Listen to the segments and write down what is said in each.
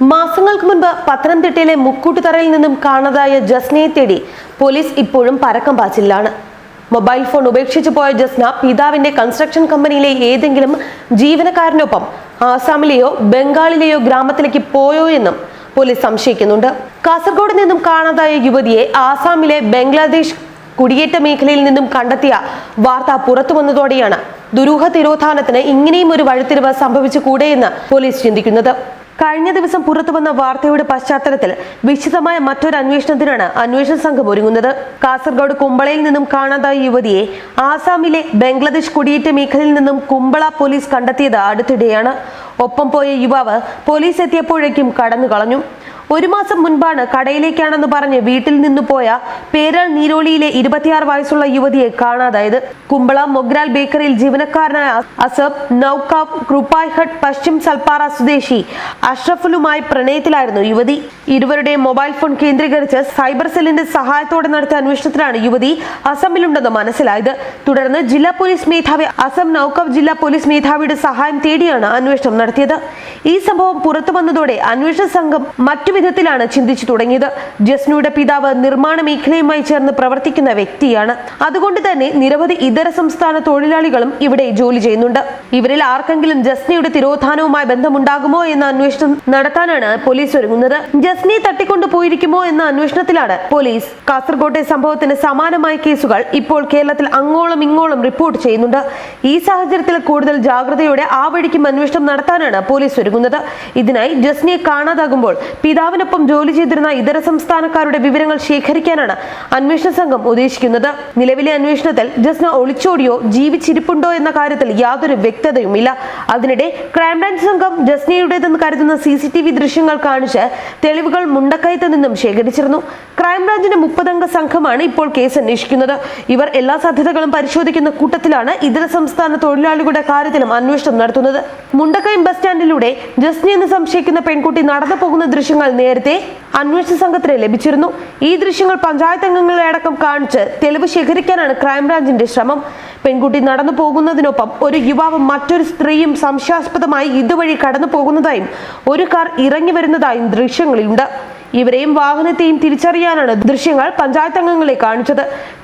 മാസങ്ങൾക്ക് മുൻപ് പത്തനംതിട്ടയിലെ മുക്കൂട്ടുതറയിൽ നിന്നും കാണാതായ ജസ്നയെ തേടി പോലീസ് ഇപ്പോഴും പരക്കം പാച്ചിലാണ്. മൊബൈൽ ഫോൺ ഉപേക്ഷിച്ചു പോയ ജസ്ന പിതാവിന്റെ കൺസ്ട്രക്ഷൻ കമ്പനിയിലെ ഏതെങ്കിലും ജീവനക്കാരനൊപ്പം ആസാമിലെയോ ബംഗാളിലെയോ ഗ്രാമത്തിലേക്ക് പോയോ എന്നും പോലീസ് സംശയിക്കുന്നുണ്ട്. കാസർഗോഡ് നിന്നും കാണാതായ യുവതിയെ ആസാമിലെ ബംഗ്ലാദേശ് കുടിയേറ്റ മേഖലയിൽ നിന്നും കണ്ടെത്തിയ വാർത്ത പുറത്തു വന്നതോടെയാണ് ദുരൂഹ തിരോധാനത്തിന് ഇങ്ങനെയും ഒരു വഴിത്തിരിവ് സംഭവിച്ചുകൂടെയെന്ന് പോലീസ് ചിന്തിക്കുന്നത്. കഴിഞ്ഞ ദിവസം പുറത്തു വന്ന വാർത്തയുടെ പശ്ചാത്തലത്തിൽ വിശദമായ മറ്റൊരു അന്വേഷണത്തിനാണ് അന്വേഷണ സംഘം ഒരുങ്ങുന്നത്. കാസർഗോഡ് കുമ്പളയിൽ നിന്നും കാണാതായ യുവതിയെ ആസാമിലെ ബംഗ്ലാദേശ് കുടിയേറ്റ മേഖലയിൽ നിന്നും കുമ്പള പോലീസ് കണ്ടെത്തിയത് അടുത്തിടെയാണ്. ഒപ്പം പോയ യുവാവ് പോലീസ് എത്തിയപ്പോഴേക്കും കടന്നു കളഞ്ഞു ഒരു മാസം മുൻപാണ് കടയിലേക്കാണെന്ന് പറഞ്ഞ് വീട്ടിൽ നിന്നു പോയ പേരൽ നീരോളിയിലെ ഇരുപത്തിയാറ് വയസ്സുള്ള യുവതിയെ കാണാതായത്. കുമ്പള മൊഗ്രാൽ ബേക്കറിയിൽ ജീവനക്കാരനായ അസബ് നൌകാവ് കൃപായ്ഹട്ട് പശ്ചിം സൽപ്പാറ സ്വദേശി അഷ്റഫുലുമായി പ്രണയത്തിലായിരുന്നു യുവതി. ഇരുവരുടെ മൊബൈൽ ഫോൺ കേന്ദ്രീകരിച്ച് സൈബർ സെല്ലിന്റെ സഹായത്തോടെ നടത്തിയ അന്വേഷണത്തിലാണ് യുവതി അസമിലുണ്ടെന്ന് മനസ്സിലായത്. തുടർന്ന് ജില്ലാ പോലീസ് മേധാവി അസം നൌകാവ് ജില്ലാ പോലീസ് മേധാവിയുടെ സഹായം തേടിയാണ് അന്വേഷണം നടത്തിയത്. ഈ സംഭവം പുറത്തു വന്നതോടെ അന്വേഷണ സംഘം മറ്റു വിധത്തിലാണ് ചിന്തിച്ചു തുടങ്ങിയത്. ജസ്നയുടെ പിതാവ് നിർമ്മാണ മേഖലയുമായി ചേർന്ന് പ്രവർത്തിക്കുന്ന വ്യക്തിയാണ്. അതുകൊണ്ട് തന്നെ നിരവധി ഇതര സംസ്ഥാന തൊഴിലാളികളും ഇവിടെ ജോലി ചെയ്യുന്നുണ്ട്. ഇവരിൽ ആർക്കെങ്കിലും ജസ്നയുടെ തിരോധാനവുമായി ബന്ധമുണ്ടാകുമോ എന്ന അന്വേഷണം നടത്താനാണ് പോലീസ് ഒരുങ്ങുന്നത്. ജസ്നി തട്ടിക്കൊണ്ടു പോയിരിക്കുമോ എന്ന അന്വേഷണത്തിലാണ് പോലീസ്. കാസർകോട്ടെ സംഭവത്തിന് സമാനമായ കേസുകൾ ഇപ്പോൾ കേരളത്തിൽ അങ്ങോളം ഇങ്ങോളം റിപ്പോർട്ട് ചെയ്യുന്നുണ്ട്. ഈ സാഹചര്യത്തിൽ കൂടുതൽ ജാഗ്രതയോടെ ആ വഴിക്കും അന്വേഷണം നടത്താനാണ് പോലീസ് ഒരുങ്ങുന്നത്. ഇതിനായി ജസ്നയെ കാണാതാകുമ്പോൾ പിതാവിനൊപ്പം ജോലി ചെയ്തിരുന്ന ഇതര സംസ്ഥാനക്കാരുടെ വിവരങ്ങൾ ശേഖരിക്കാനാണ് അന്വേഷണ സംഘം ഉദ്ദേശിക്കുന്നത്. നിലവിലെ അന്വേഷണത്തിൽ ജസ്ന ഒളിച്ചോടിയോ ജീവിച്ചിരിപ്പുണ്ടോ എന്ന കാര്യത്തിൽ യാതൊരു വ്യക്തതയുമില്ല. അതിനിടെ ക്രൈംബ്രാഞ്ച് സംഘം ജസ്നയുടേതെന്ന് കരുതുന്ന സി സി ടി വി ദൃശ്യങ്ങൾ കാണിച്ച് തെളിവുകൾ മുണ്ടക്കയത്ത് നിന്നും ശേഖരിച്ചിരുന്നു. ക്രൈംബ്രാഞ്ചിന്റെ മുപ്പതംഗ സംഘമാണ് ഇപ്പോൾ കേസ് അന്വേഷിക്കുന്നത് ഇവർ എല്ലാ സാധ്യതകളും പരിശോധിക്കുന്ന കൂട്ടത്തിലാണ് ഇതര സംസ്ഥാന തൊഴിലാളികളുടെ കാര്യത്തിലും അന്വേഷണം നടത്തുന്നത്. മുണ്ടക്കയം ബസ് സ്റ്റാൻഡിലൂടെ ജസ്നി എന്ന് സംശയിക്കുന്ന പെൺകുട്ടി നടന്നു പോകുന്ന ദൃശ്യങ്ങൾ നേരത്തെ അന്വേഷണ സംഘത്തിന് ലഭിച്ചിരുന്നു. ഈ ദൃശ്യങ്ങൾ പഞ്ചായത്ത് അംഗങ്ങളെ അടക്കം കാണിച്ച് തെളിവ് ശേഖരിക്കാനാണ് ക്രൈംബ്രാഞ്ചിന്റെ ശ്രമം. പെൺകുട്ടി നടന്നു പോകുന്നതിനൊപ്പം ഒരു യുവാവ് മറ്റൊരു സ്ത്രീയും സംശയാസ്പദമായി ഇതുവഴി കടന്നു പോകുന്നതായും ഒരു കാർ ഇറങ്ങി വരുന്നതായും ദൃശ്യങ്ങളിലുണ്ട്. ഇവരെയും വാഹനത്തെയും തിരിച്ചറിയാനാണ് ദൃശ്യങ്ങൾ പഞ്ചായത്ത് അംഗങ്ങളെ കാണിച്ചത്.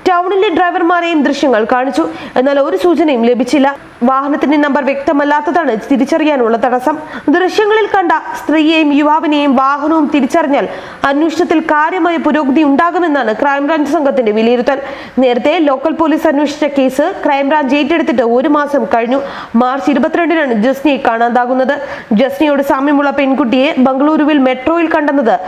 ടൗണിലെ ഡ്രൈവർമാരെയും ദൃശ്യങ്ങൾ കാണിച്ചു. എന്നാൽ ഒരു സൂചനയും ലഭിച്ചില്ല. വാഹനത്തിന്റെ നമ്പർ വ്യക്തമല്ലാത്തതാണ് തിരിച്ചറിയാനുള്ള തടസ്സം. ദൃശ്യങ്ങളിൽ കണ്ട സ്ത്രീയെയും യുവാവിനെയും വാഹനവും തിരിച്ചറിഞ്ഞാൽ അന്വേഷണത്തിൽ കാര്യമായ പുരോഗതി ഉണ്ടാകുമെന്നാണ് ക്രൈംബ്രാഞ്ച് സംഘത്തിന്റെ വിലയിരുത്തൽ. നേരത്തെ ലോക്കൽ പോലീസ് അന്വേഷിച്ച കേസ് ക്രൈംബ്രാഞ്ച് ഏറ്റെടുത്തിട്ട് ഒരു മാസം കഴിഞ്ഞു. മാർച്ച് ഇരുപത്തിരണ്ടിനാണ് ജസ്നിയെ കാണാതാകുന്നത്. ജസ്നിയോട് സാമ്യമുള്ള പെൺകുട്ടിയെ ബംഗളൂരുവിൽ മെട്രോയിൽ കണ്ടെന്നത്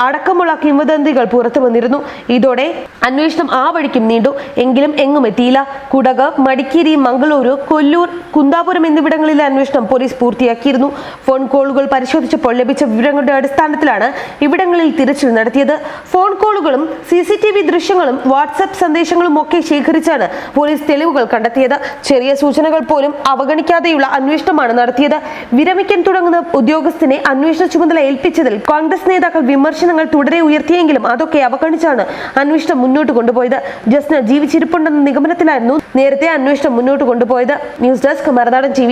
അടക്കമുള്ള കിംവദന്തികൾ പുറത്തു വന്നിരുന്നു ഇതോടെ അന്വേഷണം ആ വഴിക്കും നീണ്ടു. എങ്കിലും എങ്ങും എത്തിയില്ല. കുടക് മടിക്കേരി മംഗളൂരു കൊല്ലൂർ കുന്താപുരം എന്നിവിടങ്ങളിലെ അന്വേഷണം പോലീസ് പൂർത്തിയാക്കിയിരുന്നു. ഫോൺ കോളുകൾ പരിശോധിച്ചപ്പോൾ ലഭിച്ച വിവരങ്ങളുടെ അടിസ്ഥാനത്തിലാണ് ഇവിടങ്ങളിൽ തിരച്ചിൽ നടത്തിയത്. ഫോൺ കോളുകളും സി സി ടി വി ദൃശ്യങ്ങളും വാട്സപ്പ് സന്ദേശങ്ങളും ഒക്കെ ശേഖരിച്ചാണ് പോലീസ് തെളിവുകൾ കണ്ടെത്തിയത്. ചെറിയ സൂചനകൾ പോലും അവഗണിക്കാതെയുള്ള അന്വേഷണമാണ് നടത്തിയത്. വിരമിക്കാൻ തുടങ്ങുന്ന ഉദ്യോഗസ്ഥനെ അന്വേഷണ ചുമതല ഏൽപ്പിച്ചതിൽ കോൺഗ്രസ് നേതാക്കൾ വിമർശനങ്ങൾ തുടരെ ഉയർത്തിയെങ്കിലും അതൊക്കെ അവഗണിച്ചാണ് അന്വേഷണം മുന്നോട്ട് കൊണ്ടുപോയത്. ജസ്ന ജീവിച്ചിരിപ്പുണ്ടെന്ന നിഗമനത്തിലായിരുന്നു നേരത്തെ അന്വേഷണം മുന്നോട്ട് കൊണ്ടുപോയത്. ന്യൂസ് ഡെസ്ക് മറുനാടൻ ടി